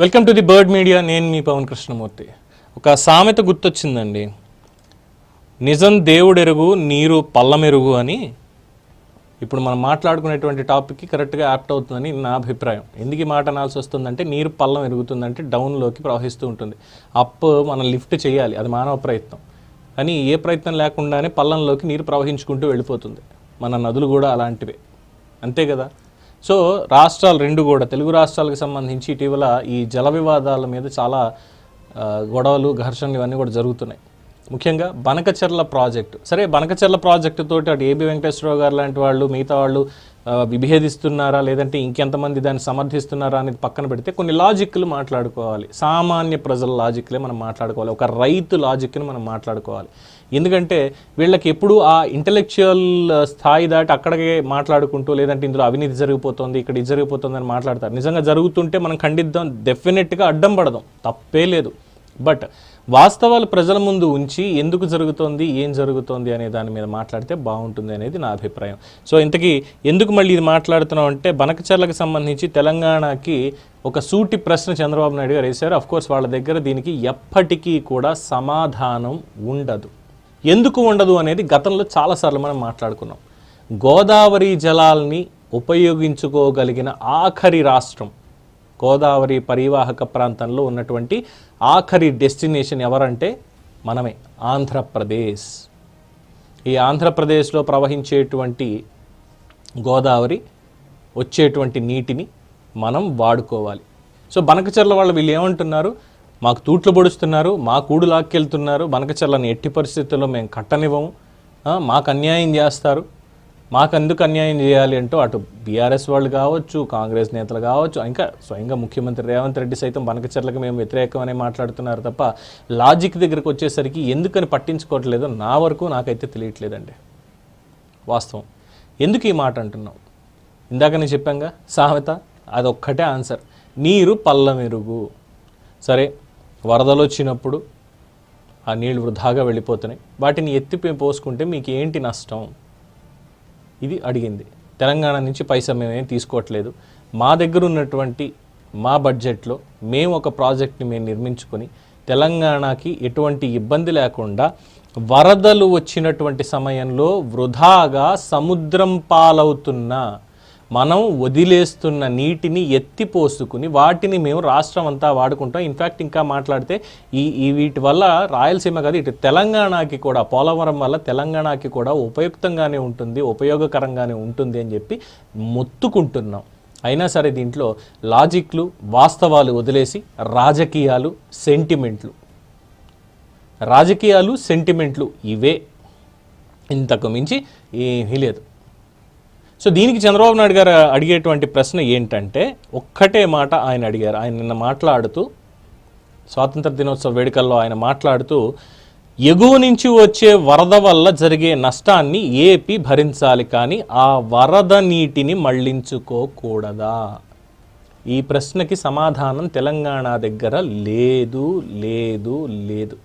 Welcome to the Bird Media నేను మీ పవన్ కృష్ణమూర్తి. ఒక సామెత గుర్తొచ్చిందండి. నిజం దేవుడెరుగు నీరు పల్లమెరుగు అని. ఇప్పుడు మనం మాట్లాడుకునేటువంటి టాపిక్కి కరెక్ట్గా యాప్ట్ అవుతుందని నా అభిప్రాయం. ఎందుకు ఈ మాట అనాల్సి వస్తుందంటే నీరు పల్లం ఎరుగుతుందంటే డౌన్లోకి ప్రవహిస్తూ ఉంటుంది. అప్ మనం లిఫ్ట్ చేయాలి అది మానవ ప్రయత్నం. కానీ ఏ ప్రయత్నం లేకుండానే పల్లంలోకి నీరు ప్రవహించుకుంటూ వెళ్ళిపోతుంది. మన నదులు కూడా అలాంటివే. అంతే కదా? సో రాష్ట్రాలు రెండు కూడా తెలుగు రాష్ట్రాలకు సంబంధించి ఇటీవల ఈ జల వివాదాల మీద చాలా గొడవలు ఘర్షణలు ఇవన్నీ కూడా జరుగుతున్నాయి. ముఖ్యంగా బనకచెర్ల ప్రాజెక్టు. సరే బనకచెర్ల ప్రాజెక్టు తోటి అటు ఏబి వెంకటేశ్వరరావు గారు లాంటి వాళ్ళు మిగతా వాళ్ళు విభేదిస్తున్నారా? లేదంటే ఇంకెంతమంది దాన్ని సమర్థిస్తున్నారా అనేది పక్కన పెడితే కొన్ని లాజిక్లు మాట్లాడుకోవాలి. సామాన్య ప్రజల లాజిక్లే మనం మాట్లాడుకోవాలి. ఒక రైతు లాజిక్ని మనం మాట్లాడుకోవాలి. ఎందుకంటే వీళ్ళకి ఎప్పుడు ఆ ఇంటలెక్చువల్ స్థాయి దాటి అక్కడికే మాట్లాడుకుంటూ లేదంటే ఇందులో అవినీతి జరిగిపోతుంది ఇక్కడ ఇది జరిగిపోతుంది అని మాట్లాడతారు. నిజంగా జరుగుతుంటే మనం ఖండిద్దాం. డెఫినెట్గా అడ్డం పడదాం. తప్పే లేదు. బట్ వాస్తవాలు ప్రజల ముందు ఉంచి ఎందుకు జరుగుతోంది ఏం జరుగుతోంది అనే దాని మీద మాట్లాడితే బాగుంటుంది అనేది నా అభిప్రాయం. సో ఇంతకీ ఎందుకు మళ్ళీ ఇది మాట్లాడుతున్నాం అంటే బనకచర్లకు సంబంధించి తెలంగాణకి ఒక సూటి ప్రశ్న చంద్రబాబు నాయుడు గారు వేశారు. అఫ్కోర్స్ వాళ్ళ దగ్గర దీనికి ఎప్పటికీ కూడా సమాధానం ఉండదు. ఎందుకు ఉండదు అనేది గతంలో చాలాసార్లు మనం మాట్లాడుకున్నాం. గోదావరి జలాల్ని ఉపయోగించుకోగలిగిన ఆఖరి రాష్ట్రం గోదావరి పరివాహక ప్రాంతంలో ఉన్నటువంటి ఆఖరి డెస్టినేషన్ ఎవరంటే మనమే ఆంధ్రప్రదేశ్. ఈ ఆంధ్రప్రదేశ్లో ప్రవహించేటువంటి గోదావరి వచ్చేటువంటి నీటిని మనం వాడుకోవాలి. సో బనకచర్ల వాళ్ళు వీళ్ళు ఏమంటున్నారు? మాకు తూట్లు పొడుస్తున్నారు మా కూడు లాక్కెళ్తున్నారు బనకచర్లని ఎట్టి పరిస్థితుల్లో మేము కట్టనివ్వము. మాకు అన్యాయం చేస్తారు. మాకు ఎందుకు అన్యాయం చేయాలి అంటూ అటు బీఆర్ఎస్ వాళ్ళు కావచ్చు కాంగ్రెస్ నేతలు కావచ్చు ఇంకా స్వయంగా ముఖ్యమంత్రి రేవంత్ రెడ్డి సైతం బనకచర్లకు మేము వ్యతిరేకమనే మాట్లాడుతున్నారు తప్ప లాజిక్ దగ్గరకు వచ్చేసరికి ఎందుకని పట్టించుకోవట్లేదో నా వరకు నాకైతే తెలియట్లేదండి. వాస్తవం. ఎందుకు ఈ మాట అంటున్నాం ఇందాక నేను చెప్పాంగా సామెత అదొక్కటే ఆన్సర్. నీరు పల్లమెరుగు సరే వరదలు వచ్చినప్పుడు ఆ నీళ్ళు వృధాగా వెళ్ళిపోతున్నాయి. వాటిని ఎత్తి పోసుకుంటే మీకు ఏంటి నష్టం? ఇది అడిగింది. తెలంగాణ నుంచి పైసా మేమేం తీసుకోవట్లేదు. మా దగ్గర ఉన్నటువంటి మా బడ్జెట్లో మేము ఒక ప్రాజెక్ట్ని మేము నిర్మించుకొని తెలంగాణకి ఎటువంటి ఇబ్బంది లేకుండా వరదలు వచ్చినటువంటి సమయంలో వృధాగా సముద్రం పాలవుతున్న మనం వదిలేస్తున్న నీటిని ఎత్తిపోసుకుని వాటిని మేము రాష్ట్రం అంతా వాడుకుంటాం. ఇన్ఫ్యాక్ట్ ఇంకా మాట్లాడితే ఈ ఈ వీటి వల్ల రాయలసీమ కాదు ఇటు తెలంగాణకి కూడా పోలవరం వల్ల తెలంగాణకి కూడా ఉపయుక్తంగానే ఉంటుంది ఉపయోగకరంగానే ఉంటుంది అని చెప్పి మొత్తుకుంటున్నాం. అయినా సరే దీంట్లో లాజిక్లు వాస్తవాలు వదిలేసి రాజకీయాలు సెంటిమెంట్లు. రాజకీయాలు సెంటిమెంట్లు ఇవే. ఇంతకు మించి ఏమీ లేదు. సో దీనికి చంద్రబాబు నాయుడు గారు అడిగేటువంటి ప్రశ్న ఏంటంటే ఒక్కటే మాట ఆయన అడిగారు. ఆయన నిన్న మాట్లాడుతూ స్వాతంత్ర దినోత్సవ వేడుకల్లో ఆయన మాట్లాడుతూ ఎగువ నుంచి వచ్చే వరద వల్ల జరిగే నష్టాన్ని ఏపీ భరించాలి కానీ ఆ వరద నీటిని మళ్ళించుకోకూడదా? ఈ ప్రశ్నకి సమాధానం తెలంగాణ దగ్గర లేదు లేదు లేదు.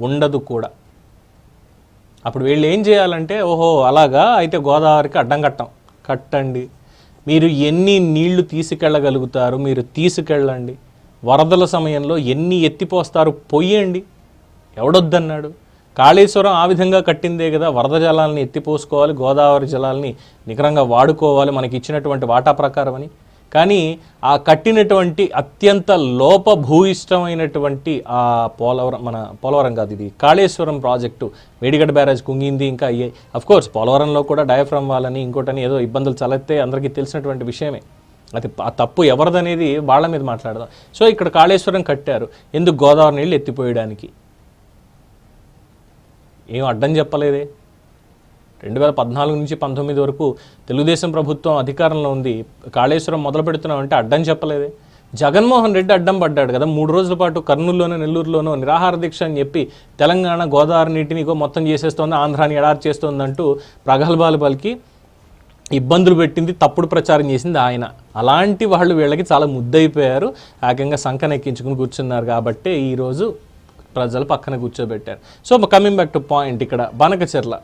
ఉండదు కూడా. అప్పుడు వీళ్ళు ఏం చేయాలంటే ఓహో అలాగా అయితే గోదావరికి అడ్డం కట్టం. కట్టండి. మీరు ఎన్ని నీళ్ళు తీసుకెళ్ళగలుగుతారు మీరు తీసుకెళ్ళండి. వరదల సమయంలో ఎన్ని ఎత్తిపోస్తారు పొయ్యండి. ఎవడొద్దన్నాడు? కాళేశ్వరం ఆ విధంగా కట్టిందే కదా వరద జలాల్ని ఎత్తిపోసుకోవాలి గోదావరి జలాల్ని నికరంగా వాడుకోవాలి మనకి ఇచ్చినటువంటి వాటా ప్రకారం అని కానీ ఆ కట్టినటువంటి అత్యంత లోపభూయిష్టమైనటువంటి ఆ పోలవరం మన పోలవరం కాదు ఇది కాళేశ్వరం ప్రాజెక్టు. వేడిగడ్డ బ్యారేజ్ కుంగింది ఇంకా అయ్యే కోర్స్ పోలవరంలో కూడా డయాఫ్రమ్ వాళ్ళని ఇంకోటని ఏదో ఇబ్బందులు చలెత్తే అందరికీ తెలిసినటువంటి విషయమే. అది ఆ తప్పు ఎవరిదనేది వాళ్ళ మీద మాట్లాడదాం. సో ఇక్కడ కాళేశ్వరం కట్టారు. ఎందుకు గోదావరి నీళ్ళు ఎత్తిపోయడానికి? ఏం అడ్డం చెప్పలేదే? రెండు వేల పద్నాలుగు నుంచి పంతొమ్మిది వరకు తెలుగుదేశం ప్రభుత్వం అధికారంలో ఉంది. కాళేశ్వరం మొదలు పెడుతున్నామంటే అడ్డం చెప్పలేదే. జగన్మోహన్ రెడ్డి అడ్డం పడ్డాడు కదా. మూడు రోజుల పాటు కర్నూలులోనో నెల్లూరులోనో నిరాహార దీక్ష అని చెప్పి తెలంగాణ గోదావరి నీటిని మొత్తం చేసేస్తోంది ఆంధ్రాని ఎడారి చేస్తోందంటూ ప్రగల్భాలు పలికి ఇబ్బందులు పెట్టింది తప్పుడు ప్రచారం చేసింది ఆయన. అలాంటి వాళ్ళు వీళ్ళకి చాలా ముద్దయిపోయారు. ఏకంగా సంకనెక్కించుకుని కూర్చున్నారు కాబట్టే ఈరోజు ప్రజలు పక్కన కూర్చోబెట్టారు. So coming back to point ఇక్కడ బనకచెర్ల.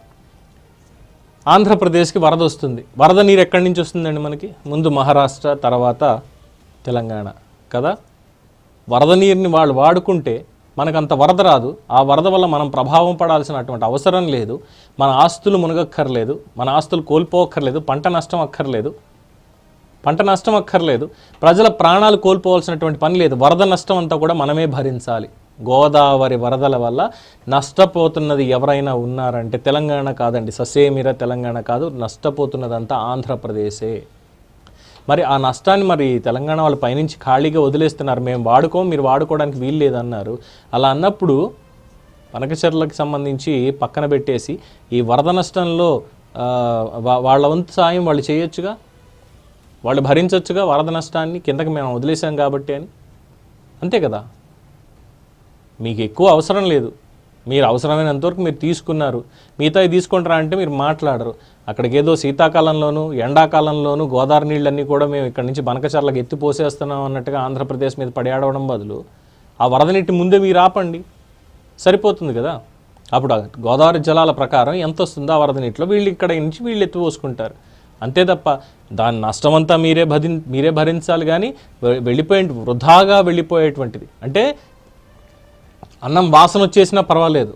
ఆంధ్రప్రదేశ్కి వరద వస్తుంది. వరద నీరు ఎక్కడి నుంచి వస్తుందండి మనకి? ముందు మహారాష్ట్ర తర్వాత తెలంగాణ కదా? వరద నీరుని వాళ్ళు వాడుకుంటే మనకంత వరద రాదు. ఆ వరద వల్ల మనం ప్రభావం పడాల్సినటువంటి అవసరం లేదు. మన ఆస్తులు మునగక్కర్లేదు. మన ఆస్తులు కోల్పోవక్కర్లేదు పంట నష్టం అక్కర్లేదు. పంట నష్టం అక్కర్లేదు. ప్రజల ప్రాణాలు కోల్పోవాల్సినటువంటి పని లేదు. వరద నష్టం అంతా కూడా మనమే భరించాలి. గోదావరి వరదల వల్ల నష్టపోతున్నది ఎవరైనా ఉన్నారంటే తెలంగాణ కాదండి ససేమిర తెలంగాణ కాదు నష్టపోతున్నదంతా ఆంధ్రప్రదేశే. మరి ఆ నష్టాన్ని మరి తెలంగాణ వాళ్ళు పైనుంచి ఖాళీగా వదిలేస్తున్నారు మేము వాడుకోం మీరు వాడుకోవడానికి వీలు లేదన్నారు. అలా అన్నప్పుడు పనకచర్లకు సంబంధించి పక్కన పెట్టేసి ఈ వరద నష్టంలో వాళ్ళ వంతు సాయం వాళ్ళు చేయొచ్చుగా? వాళ్ళు భరించవచ్చుగా వరద నష్టాన్ని? కిందకి మేము వదిలేసాం కాబట్టి అని? అంతే కదా? మీకు ఎక్కువ అవసరం లేదు. మీరు అవసరమైనంతవరకు మీరు తీసుకున్నారు. మిగతా తీసుకుంటారా అంటే మీరు మాట్లాడరు. అక్కడికి ఏదో శీతాకాలంలోనూ ఎండాకాలంలోనూ గోదావరి నీళ్ళన్నీ కూడా మేము ఇక్కడ నుంచి బనకచర్లకు ఎత్తి పోసేస్తున్నాం అన్నట్టుగా ఆంధ్రప్రదేశ్ మీద పడేడవడం బదులు ఆ వరద నీటి ముందే మీరు ఆపండి. సరిపోతుంది కదా? అప్పుడు గోదావరి జలాల ప్రకారం ఎంత వస్తుందో ఆ వరద నీటిలో వీళ్ళు ఇక్కడ నుంచి వీళ్ళు ఎత్తి పోసుకుంటారు. అంతే తప్ప దాని నష్టమంతా మీరే భరి మీరే భరించాలి కానీ వె- వెళ్ళిపోయే వృధాగా వెళ్ళిపోయేటువంటిది. అంటే అన్నం వాసన వచ్చేసినా పర్వాలేదు.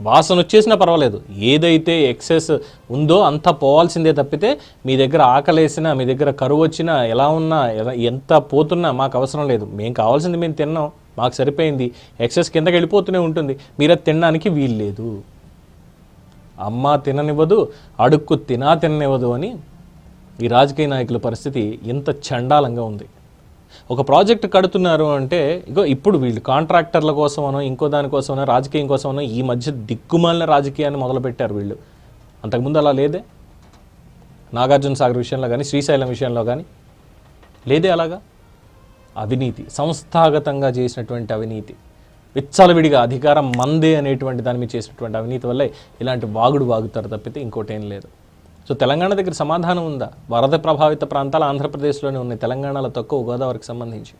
వాసన వచ్చేసినా పర్వాలేదు. ఏదైతే ఎక్సెస్ ఉందో అంతా పోవాల్సిందే తప్పితే మీ దగ్గర ఆకలేసినా మీ దగ్గర కరువు వచ్చినా ఎలా ఉన్నా ఎంత పోతున్నా మాకు అవసరం లేదు. మేము కావాల్సింది మేము తిన్నాం. మాకు సరిపోయింది. ఎక్సెస్ కిందకి వెళ్ళిపోతూనే ఉంటుంది. మీరు అది తినడానికి వీలు లేదు అమ్మ తిననివ్వదు అడుక్కు తినా తిననివ్వదు అని ఈ రాజకీయ నాయకుల పరిస్థితి ఇంత చండాలంగా ఉంది. ఒక ప్రాజెక్ట్ కడుతున్నారు అంటే ఇగో ఇప్పుడు వీళ్ళు కాంట్రాక్టర్ల కోసమనో ఇంకో దానికోసమనో రాజకీయం కోసమనో ఈ మధ్య దిక్కుమాలిన రాజకీయాన్ని మొదలుపెట్టారు వీళ్ళు. అంతకుముందు అలా లేదే? నాగార్జున సాగర్ విషయంలో కానీ శ్రీశైలం విషయంలో కానీ లేదే అలాగా? అవినీతి సంస్థాగతంగా చేసినటువంటి అవినీతి విచ్చలవిడిగా అధికారం మందే అనేటువంటి దాని మీద చేసినటువంటి అవినీతి వల్లే ఇలాంటి వాగుడు వాగుతారు తప్పితే ఇంకోటి ఏం లేదు. సో తెలంగాణ దగ్గర సమాధానం ఉందా? వరద ప్రభావిత ప్రాంతాలు ఆంధ్రప్రదేశ్లోనే ఉన్నాయి. తెలంగాణలో తక్కువ గోదావరికి సంబంధించి.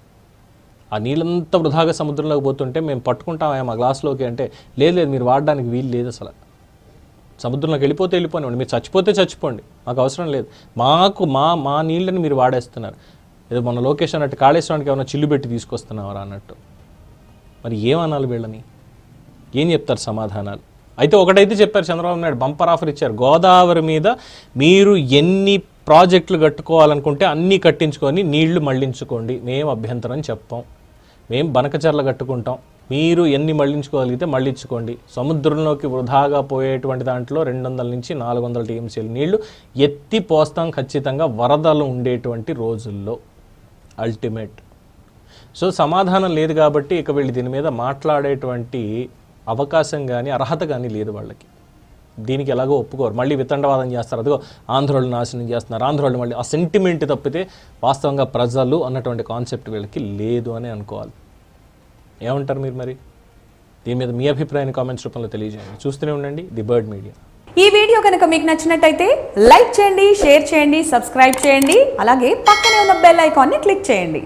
ఆ నీళ్ళంతా వృధాగా సముద్రంలోకి పోతుంటే మేము పట్టుకుంటాం మా గ్లాస్లోకి అంటే లేదు లేదు మీరు వాడడానికి వీలు లేదు అసలు. సముద్రంలోకి వెళ్ళిపోతే వెళ్ళిపోనివ్వండి. మీరు చచ్చిపోతే చచ్చిపోండి. మాకు అవసరం లేదు. మాకు మా మా నీళ్ళని మీరు వాడేస్తున్నారు. ఏదో మన లొకేషన్ అన్నట్టు కాళేశ్వరానికి ఏమైనా చిల్లు పెట్టి తీసుకొస్తున్నారా అన్నట్టు. మరి ఏమనాలి వీళ్ళని? ఏం చెప్తారు సమాధానాలు? అయితే ఒకటైతే చెప్పారు చంద్రబాబు నాయుడు బంపర్ ఆఫర్ ఇచ్చారు. గోదావరి మీద మీరు ఎన్ని ప్రాజెక్టులు కట్టుకోవాలనుకుంటే అన్నీ కట్టించుకొని నీళ్ళు మళ్ళించుకోండి మేము అభ్యంతరం చెప్పాం. మేము బనకచర్ల కట్టుకుంటాం. మీరు ఎన్ని మళ్ళించుకోగలిగితే మళ్ళించుకోండి సముద్రంలోకి వృధాగా పోయేటువంటి దాంట్లో రెండు వందల నుంచి నాలుగు వందల టీఎంసీల నీళ్ళు ఎత్తి పోస్తాం ఖచ్చితంగా వరదలు ఉండేటువంటి రోజుల్లో. అల్టిమేట్. సో సమాధానం లేదు కాబట్టి ఇక వీళ్ళు దీని మీద మాట్లాడేటువంటి అవకాశం కానీ అర్హత కానీ లేదు వాళ్ళకి. దీనికి ఎలాగో ఒప్పుకోరు. మళ్ళీ వితండవాదం చేస్తారు. అదిగో ఆంధ్రోళ్ళు నాశనం చేస్తున్నారు. ఆంధ్రోళ్ళు మళ్ళీ ఆ సెంటిమెంట్ తప్పితే వాస్తవంగా ప్రజలు అన్నటువంటి కాన్సెప్ట్ వీళ్ళకి లేదు అని అనుకోవాలి. ఏమంటారు మీరు మరి? దీని మీద మీ అభిప్రాయాన్ని కామెంట్స్ రూపంలో తెలియజేయండి. చూస్తూనే ఉండండి. ది బర్డ్ మీడియా ఈ వీడియో కనుక మీకు నచ్చినట్టయితే లైక్ చేయండి షేర్ చేయండి సబ్స్క్రైబ్ చేయండి. అలాగే పక్కనే ఉన్న బెల్ ఐకాన్ని క్లిక్ చేయండి.